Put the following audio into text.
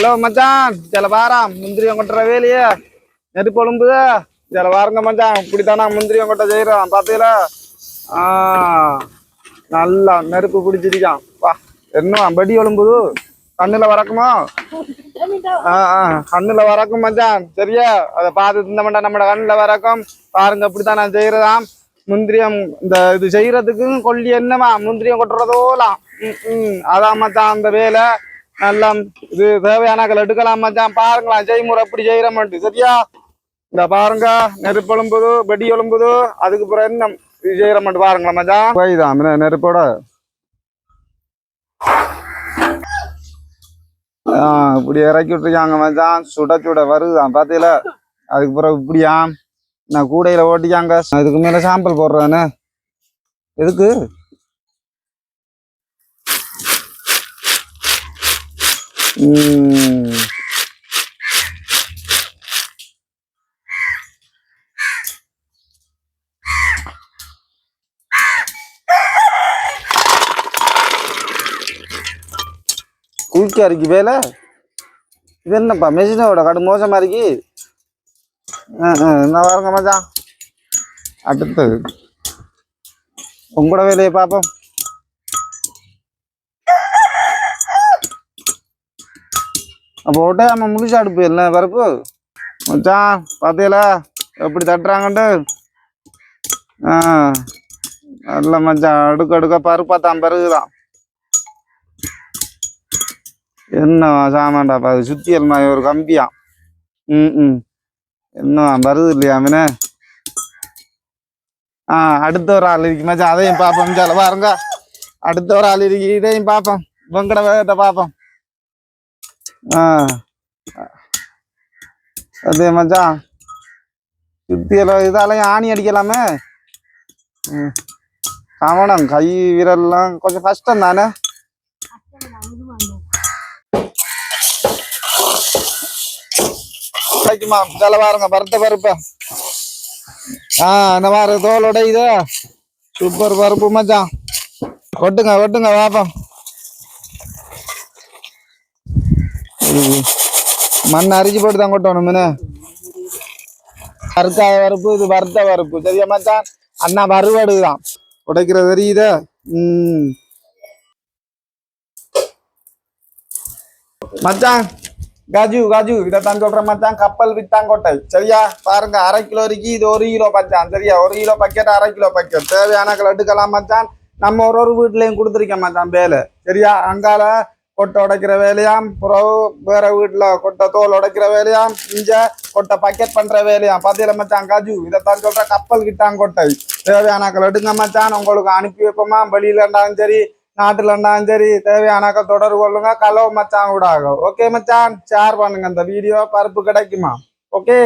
Hello மச்சான். சில வாரம். முந்திரியம் கொட்டுற வேலையே. நெருப்பு ஒழும்புது சில வாருங்க மச்சான். இப்படித்தானா முந்திரியம் கொட்ட செய்யறோம். பாத்தீங்களா? ஆ நல்லா நெருப்பு பிடிச்சிருக்கான் வா என்ன படி ஒழும்புது கண்ணுல வரக்குமா? ஆ ஆ கண்ணுல வரக்கும் மச்சான். சரியா? அதை பார்த்து இருந்தோம்டா நம்ம கண்ணுல வரக்கும். பாருங்க இப்படித்தான் நான் செய்கிறதாம் முந்திரியம் இந்த இது செய்யறதுக்கு கொல்லி என்னமா முந்திரியம் கொட்டுறதோலாம். ம், ம். அதான் மச்சான் அந்த வேலை. நல்லா இது தேவையானாக்கள் எடுக்கலாம் மச்சான். பாருங்களேன் செய்முறை எப்படி செய்யற மாட்டு சரியா? இந்த பாருங்க நெருப்பு எழும்புது வெடி எழும்புது. அதுக்கு பிறகு என்ன இது செய்யற மாட்டு பாருங்களேன் மச்சான். போய்தான் நெருப்போட? இப்படி இறக்கி விட்டுருக்காங்க மச்சான். சுட சுட வருதான் பாத்தீங்களா? அதுக்கு பிறகு இப்படியா? நான் கூடையில ஓட்டிக்காங்க. இதுக்கு மேல சாம்பல் போடுறேன்னு எதுக்கு? ம். குயிக்கா இருக்கு வேலை? இது என்னப்பா மெஷினோட கடும் மோசமா இருக்கு? ஆ, ஆ, நான் வரங்க மச்சான். அடுத்தது. உங்களோட வேலையை பார்ப்போம். அப்போ விட்டு நம்ம முடிச்சு அடுப்பு இல்லை பருப்பு? மச்சான் பார்த்தீங்களா எப்படி தட்டுறாங்கன்ட்டு? ஆ நல்ல மச்சான் அடுக்க அடுக்க பருப்பா தான் பிறகுதான் என்ன சாமான்டாப்பா அது சுத்தி எல்லாம் ஒரு கம்பியா? ம் ம். என்ன வருது இல்லையா அவனே? ஆ அடுத்த ஒரு ஆள் இருக்கு மச்சான் அதையும் பார்ப்போம் சால பாருங்க அடுத்த ஒரு ஆள் இருக்கு இதையும் பார்ப்போம். வெங்கட வேகத்தை பார்ப்போம். அதே மச்சான். சுத்தியல இதாலையும் ஆணி அடிக்கலாமே. கவனம் கை விரல்லாம் கொஞ்சம் கஷ்டம் தானே? கிடைக்குமா சில பாருங்க பருத்த பருப்பு. ஆ இந்த மாதிரி தோலோட இது. சூப்பர் பருப்பு மச்சான். கொட்டுங்க கொட்டுங்க வாப்பா. மண் அரிஞ்சு போட்டு தான் கொட்டணும் மீனு கருக்காத பருப்பு இது வறுத்த பருப்பு சரியா மச்சான்? அண்ணா வறுவடு தான். உடைக்கிறது உம் மச்சான் காஜு காஜு இதைத்தான் சொல்றேன் மச்சான். கப்பல் வித்தாங்கோட்டை சரியா? பாருங்க அரை கிலோ இருக்கு இது ஒரு கிலோ பச்சான். சரியா? ஒரு கிலோ பக்கெட் அரை கிலோ பக்கெட். தேவையான கிலோ எடுக்கலாம் மச்சான். நம்ம ஒரு ஒரு வீட்லயும் கொடுத்துருக்கேன் மச்சான் வேலை. சரியா? அங்கால கொட்டை உடைக்கிற வேலையாம். புறவு வேற வீட்டுல கொட்டை தோல் உடைக்கிற வேலையாம். இஞ்ச கொட்டை பக்கெட் பண்ற வேலையாம். பாத்தீங்களா மச்சான் காஜு? இதைத்தான் சொல்றேன் கப்பல் கிட்டாங்கோட்டை தேவையான தேவையானாக்கள் எடுங்க மச்சான். உங்களுக்கு அனுப்பி வைப்போமா வெளியில இருந்தாலும் சரி நாட்டுல இருந்தாலும் சரி தேவையானாக்கள் தொடர்பு கொள்ளுங்க. கலவு மச்சான் விடாக ஆகும் ஓகே மச்சான். ஷேர் பண்ணுங்க. இந்த வீடியோ பருப்பு கிடைக்குமா? ஓகே